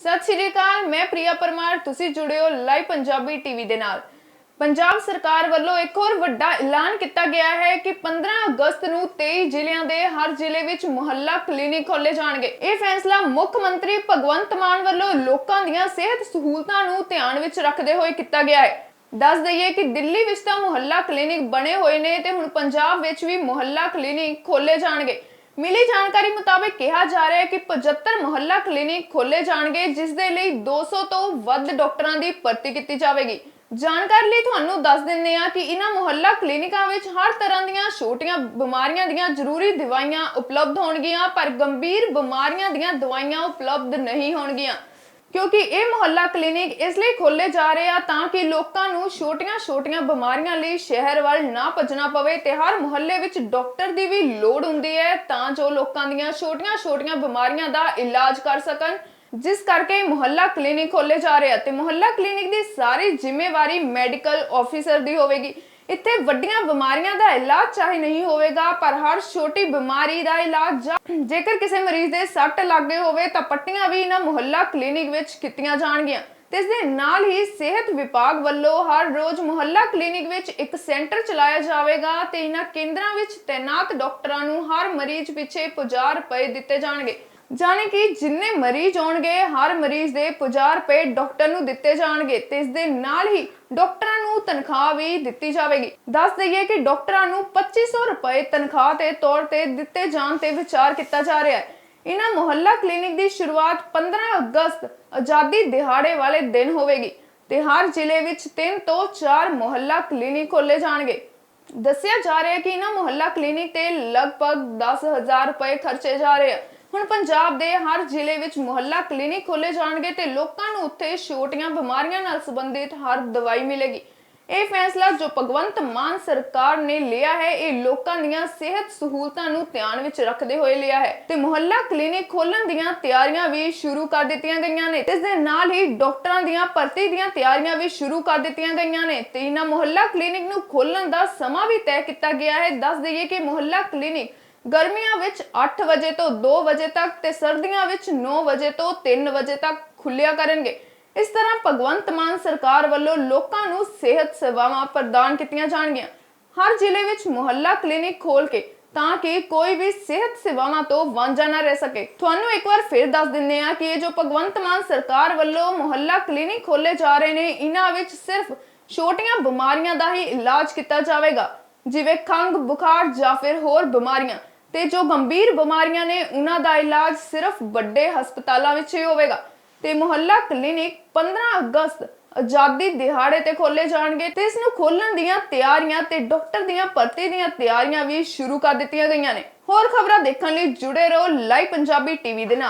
ਸਤਿ ਸ਼੍ਰੀ ਅਕਾਲ, ਮੈਂ ਪ੍ਰਿਆ ਪਰਮਾਰ, ਤੁਸੀਂ ਜੁੜੇ ਹੋ ਲਾਈਵ ਪੰਜਾਬੀ ਟੀਵੀ ਦੇ ਨਾਲ। ਪੰਜਾਬ ਸਰਕਾਰ ਵੱਲੋਂ ਇੱਕ ਹੋਰ ਵੱਡਾ ਐਲਾਨ ਕੀਤਾ ਗਿਆ ਹੈ ਕਿ 15 ਅਗਸਤ ਨੂੰ 23 ਜ਼ਿਲ੍ਹਿਆਂ ਦੇ ਹਰ ਜ਼ਿਲ੍ਹੇ ਵਿੱਚ ਮੁਹੱਲਾ ਕਲੀਨਿਕ ਖੋਲੇ ਜਾਣਗੇ। ਇਹ ਫੈਸਲਾ ਮੁੱਖ ਮੰਤਰੀ ਭਗਵੰਤ ਮਾਨ ਵੱਲੋਂ ਲੋਕਾਂ ਦੀਆਂ ਸਿਹਤ ਸਹੂਲਤਾਂ ਨੂੰ ਧਿਆਨ ਵਿੱਚ ਰੱਖਦੇ ਹੋਏ ਕੀਤਾ ਗਿਆ ਹੈ। ਦੱਸ ਦਈਏ ਕਿ ਦਿੱਲੀ ਵਿੱਚ ਤਾਂ ਮੁਹੱਲਾ ਕਲੀਨਿਕ ਬਣੇ ਹੋਏ ਨੇ ਤੇ ਹੁਣ ਪੰਜਾਬ ਵਿੱਚ ਵੀ ਮੁਹੱਲਾ ਕਲੀਨਿਕ ਖੋਲੇ ਜਾਣਗੇ। ਮਿਲੀ ਜਾਣਕਾਰੀ ਮੁਤਾਬਕ ਕਿਹਾ ਜਾ ਰਿਹਾ ਹੈ ਕਿ 75 ਮੁਹੱਲਾ ਕਲੀਨਿਕ ਖੋਲੇ ਜਾਣਗੇ, ਜਿਸ ਦੇ ਲਈ 200 ਤੋਂ ਵੱਧ ਡਾਕਟਰਾਂ ਦੀ ਭਰਤੀ ਕੀਤੀ ਜਾਵੇਗੀ। ਜਾਣਕਾਰੀ ਲਈ ਤੁਹਾਨੂੰ ਦੱਸ ਦਿੰਦੇ ਆ ਕਿ ਇਹਨਾਂ ਮੁਹੱਲਾ ਕਲੀਨਿਕਾਂ ਵਿੱਚ ਹਰ ਤਰ੍ਹਾਂ ਦੀਆਂ ਛੋਟੀਆਂ ਬਿਮਾਰੀਆਂ ਦੀਆਂ ਜ਼ਰੂਰੀ ਦਵਾਈਆਂ ਉਪਲਬਧ ਹੋਣਗੀਆਂ, ਪਰ ਗੰਭੀਰ ਬਿਮਾਰੀਆਂ ਦੀਆਂ ਦਵਾਈਆਂ ਉਪਲਬਧ ਨਹੀਂ ਹੋਣਗੀਆਂ। ਕਿਉਂਕਿ ਇਹ ਮੁਹੱਲਾ ਕਲੀਨਿਕ ਇਸ ਲਈ ਖੋਲੇ ਜਾ ਰਹੇ ਆ ਤਾਂ ਕਿ ਲੋਕਾਂ ਨੂੰ ਛੋਟੀਆਂ-ਛੋਟੀਆਂ ਬਿਮਾਰੀਆਂ ਲਈ ਸ਼ਹਿਰ ਵੱਲ ਨਾ ਭੱਜਣਾ ਪਵੇ ਤੇ ਹਰ ਮੁਹੱਲੇ ਵਿੱਚ ਡਾਕਟਰ ਦੀ ਵੀ ਲੋੜ ਹੁੰਦੀ ਹੈ ਤਾਂ ਜੋ ਲੋਕਾਂ ਦੀਆਂ ਛੋਟੀਆਂ-ਛੋਟੀਆਂ ਬਿਮਾਰੀਆਂ ਦਾ ਇਲਾਜ ਕਰ ਸਕਣ। ਜਿਸ ਕਰਕੇ ਮੁਹੱਲਾ ਕਲੀਨਿਕ ਖੋਲੇ ਜਾ ਰਹੇ ਆ ਤੇ ਮੁਹੱਲਾ ਕਲੀਨਿਕ ਦੀ ਸਾਰੀ ਜ਼ਿੰਮੇਵਾਰੀ ਮੈਡੀਕਲ ਆਫੀਸਰ ਦੀ ਹੋਵੇਗੀ। ਇੱਥੇ ਵੱਡੀਆਂ ਬਿਮਾਰੀਆਂ ਦਾ ਇਲਾਜ ਚਾਹੇ ਨਹੀਂ ਹੋਵੇਗਾ, ਪਰ ਹਰ ਛੋਟੀ ਬਿਮਾਰੀ ਦਾ ਇਲਾਜ ਜਾਂ ਜੇਕਰ ਕਿਸੇ ਮਰੀਜ਼ ਦੇ ਸੱਟ ਲੱਗੇ ਹੋਵੇ, ਤਾਂ ਪੱਟੀਆਂ ਵੀ ਇਹਨਾਂ ਮੁਹੱਲਾ ਕਲੀਨਿਕ ਵਿੱਚ ਕੀਤੀਆਂ ਜਾਣਗੀਆਂ। ਤੇ ਇਸ ਦੇ ਨਾਲ ਹੀ ਸਿਹਤ ਵਿਭਾਗ ਵੱਲੋਂ ਹਰ ਰੋਜ਼ ਮੁਹੱਲਾ ਕਲੀਨਿਕ ਵਿੱਚ ਇੱਕ ਸੈਂਟਰ ਚਲਾਇਆ ਜਾਵੇਗਾ ਤੇ ਇਹਨਾਂ ਕੇਂਦਰਾਂ ਵਿੱਚ ਤੈਨਾਤ ਡਾਕਟਰਾਂ ਨੂੰ ਹਰ ਮਰੀਜ਼ ਪਿੱਛੇ 50 ਰੁਪਏ ਦਿੱਤੇ ਜਾਣਗੇ। ਜਾਣੇ ਕਿ ਜਿੰਨੇ ਮਰੀਜ਼ ਆਉਣਗੇ, ਹਰ ਮਰੀਜ਼ ਦੇ 50 ਰੁਪਏ ਡਾਕਟਰ ਨੂੰ ਦਿੱਤੇ ਜਾਣਗੇ ਤੇ ਇਸ ਦੇ ਨਾਲ ਹੀ ਡਾਕਟਰਾਂ ਨੂੰ ਤਨਖਾਹ ਵੀ ਦਿੱਤੀ ਜਾਵੇਗੀ। ਦੱਸ ਦਈਏ ਕਿ ਡਾਕਟਰਾਂ ਨੂੰ 2500 ਰੁਪਏ ਤਨਖਾਹ ਦੇ ਤੌਰ ਤੇ ਦਿੱਤੇ ਜਾਣ ਤੇ ਵਿਚਾਰ ਕੀਤਾ ਜਾ ਰਿਹਾ ਹੈ। ਇਹਨਾਂ ਮੁਹੱਲਾ ਕਲੀਨਿਕ ਦੀ ਸ਼ੁਰੂਆਤ 15 ਅਗਸਤ ਆਜ਼ਾਦੀ ਦਿਹਾੜੇ ਵਾਲੇ ਦਿਨ ਹੋਵੇਗੀ ਤੇ ਹਰ ਜ਼ਿਲ੍ਹੇ ਵਿੱਚ 3 ਤੋਂ 4 ਮੁਹੱਲਾ ਕਲੀਨਿਕ ਖੋਲੇ ਜਾਣਗੇ। ਦੱਸਿਆ ਜਾ ਰਿਹਾ ਹੈ ਕਿ ਇਹਨਾਂ ਮੁਹੱਲਾ ਕਲੀਨਿਕ ਤੇ ਲਗਭਗ 10000 ਰੁਪਏ ਖਰਚੇ ਜਾ ਰਹੇ ਆ। ਹੁਣ ਪੰਜਾਬ ਦੇ ਹਰ ਜ਼ਿਲ੍ਹੇ ਵਿੱਚ ਮੁਹੱਲਾ ਕਲੀਨਿਕ ਖੋਲੇ ਜਾਣਗੇ ਤੇ ਲੋਕਾਂ ਨੂੰ ਉੱਥੇ ਛੋਟੀਆਂ ਬਿਮਾਰੀਆਂ ਨਾਲ ਸੰਬੰਧਿਤ ਹਰ ਦਵਾਈ ਮਿਲੇਗੀ। ਇਹ ਫੈਸਲਾ ਜੋ ਭਗਵੰਤ ਮਾਨ ਸਰਕਾਰ ਨੇ ਲਿਆ ਹੈ, ਇਹ ਲੋਕਾਂ ਦੀਆਂ ਸਿਹਤ ਸਹੂਲਤਾਂ ਨੂੰ ਧਿਆਨ ਵਿੱਚ ਰੱਖਦੇ ਹੋਏ ਲਿਆ ਹੈ। ਤੇ ਮੁਹੱਲਾ ਕਲੀਨਿਕ ਖੋਲਣ ਦੀਆਂ ਤਿਆਰੀਆਂ ਵੀ ਸ਼ੁਰੂ ਕਰ ਦਿੱਤੀਆਂ ਗਈਆਂ ਨੇ। ਇਸ ਦੇ ਨਾਲ ਹੀ ਡਾਕਟਰਾਂ ਦੀਆਂ ਭਰਤੀ ਦੀਆਂ ਤਿਆਰੀਆਂ ਵੀ ਸ਼ੁਰੂ ਕਰ ਦਿੱਤੀਆਂ ਗਈਆਂ ਨੇ। ਤੇ ਇਹਨਾਂ ਮੁਹੱਲਾ ਕਲੀਨਿਕ ਨੂੰ ਖੋਲਣ ਦਾ ਸਮਾਂ ਵੀ ਤੈਅ ਕੀਤਾ ਗਿਆ ਹੈ। ਦੱਸ ਦਈਏ ਕਿ ਮੁਹੱਲਾ ਕਲੀਨਿਕ ਗਰਮੀਆਂ ਵਿੱਚ 8 ਵਜੇ ਤੋਂ 2 ਵਜੇ ਤੱਕ ਤੇ ਸਰਦੀਆਂ ਵਿੱਚ 9 ਵਜੇ ਤੋਂ 3 ਵਜੇ ਤੱਕ ਖੁੱਲਿਆ ਕਰਨਗੇ। ਇਸ ਤਰ੍ਹਾਂ ਭਗਵੰਤ ਮਾਨ ਸਰਕਾਰ ਵੱਲੋਂ ਲੋਕਾਂ ਨੂੰ ਸਿਹਤ ਸੇਵਾਵਾਂ ਪ੍ਰਦਾਨ ਕੀਤੀਆਂ ਜਾਣਗੀਆਂ। ਹਰ ਜ਼ਿਲ੍ਹੇ ਵਿੱਚ ਮੁਹੱਲਾ ਕਲੀਨਿਕ ਖੋਲ ਕੇ ਤਾਂ ਕਿ ਕੋਈ ਵੀ ਸਿਹਤ ਸੇਵਾਵਾਂ ਤੋਂ ਵਾਂਝਾ ਨਾ ਰਹਿ ਸਕੇ। ਤੁਹਾਨੂੰ ਇੱਕ ਵਾਰ ਫਿਰ ਦੱਸ ਦਿੰਦੇ ਹਾਂ ਕਿ ਇਹ ਜੋ ਭਗਵੰਤ ਮਾਨ ਸਰਕਾਰ ਵੱਲੋਂ ਮੁਹੱਲਾ ਕਲੀਨਿਕ ਖੋਲੇ ਜਾ ਰਹੇ ਨੇ, ਇਹਨਾਂ ਵਿੱਚ ਸਿਰਫ ਛੋਟੀਆਂ ਬਿਮਾਰੀਆਂ ਦਾ ਹੀ ਇਲਾਜ ਕੀਤਾ ਜਾਵੇਗਾ। ਜਿਵੇਂ ਖੰਗ ਬੁਖਾਰ ਜਾਂ ਫਿਰ ਹੋਰ ਬਿਮਾਰੀਆਂ। ਤੇ ਜੋ ਗੰਭੀਰ ਬਿਮਾਰੀਆਂ ਨੇ, ਉਹਨਾਂ ਦਾ ਇਲਾਜ ਸਿਰਫ ਵੱਡੇ ਹਸਪਤਾਲਾਂ ਵਿੱਚ ਹੀ ਹੋਵੇਗਾ ਤੇ ਮੁਹੱਲਾ ਕਲੀਨਿਕ 15 ਅਗਸਤ ਆਜ਼ਾਦੀ ਦਿਹਾੜੇ ਤੇ ਖੋਲੇ ਜਾਣਗੇ ਤੇ ਇਸ ਨੂੰ ਖੋਲਣ ਦੀਆਂ ਤਿਆਰੀਆਂ ਤੇ ਡਾਕਟਰ ਦੀਆਂ ਭਰਤੀ ਦੀਆਂ ਤਿਆਰੀਆਂ ਵੀ ਸ਼ੁਰੂ ਕਰ ਦਿੱਤੀਆਂ ਗਈਆਂ ਨੇ। ਹੋਰ ਖਬਰਾਂ ਦੇਖਣ ਲਈ ਜੁੜੇ ਰਹੋ ਲਾਈਵ ਪੰਜਾਬੀ ਟੀਵੀ ਦੇ ਨਾਲ।